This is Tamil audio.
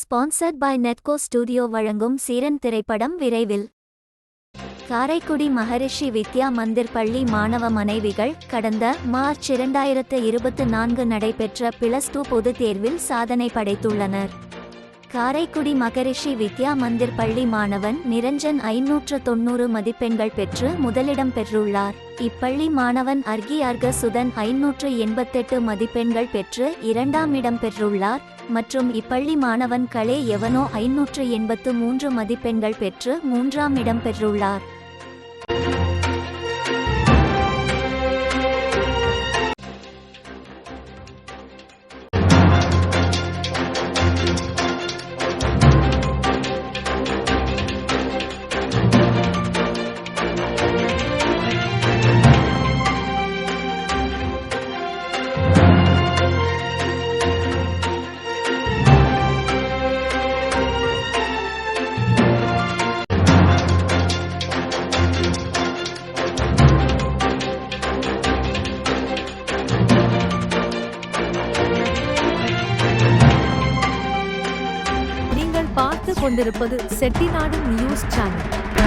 ஸ்பான்சர்ட் பை நெட்கோ ஸ்டுடியோ வழங்கும் சீரன் திரைப்படம் விரைவில். காரைக்குடி மகரிஷி வித்யா மந்திர் பள்ளி மாணவ மனைவிகள் கடந்த மார்ச் இரண்டாயிரத்து இருபத்து நான்கு நடைபெற்ற பிளஸ் டூ பொதுத் தேர்வில் சாதனை படைத்துள்ளனர். காரைக்குடி மகரிஷி வித்யா மந்திர் பள்ளி மாணவன் நிரஞ்சன் ஐநூற்று தொன்னூறு மதிப்பெண்கள் பெற்று முதலிடம் பெற்றுள்ளார். இப்பள்ளி மாணவன் அர்கி அர்க சுதன் ஐநூற்று எண்பத்தெட்டு மதிப்பெண்கள் பெற்று இரண்டாம் இடம் பெற்றுள்ளார். மற்றும் இப்பள்ளி மாணவன் களே எவனோ ஐநூற்று எண்பத்து மூன்று மதிப்பெண்கள் பெற்று மூன்றாம் இடம் பெற்றுள்ளார். பார்த்து கொண்டிருப்பது செட்டிநாடு நியூஸ் சேனல்.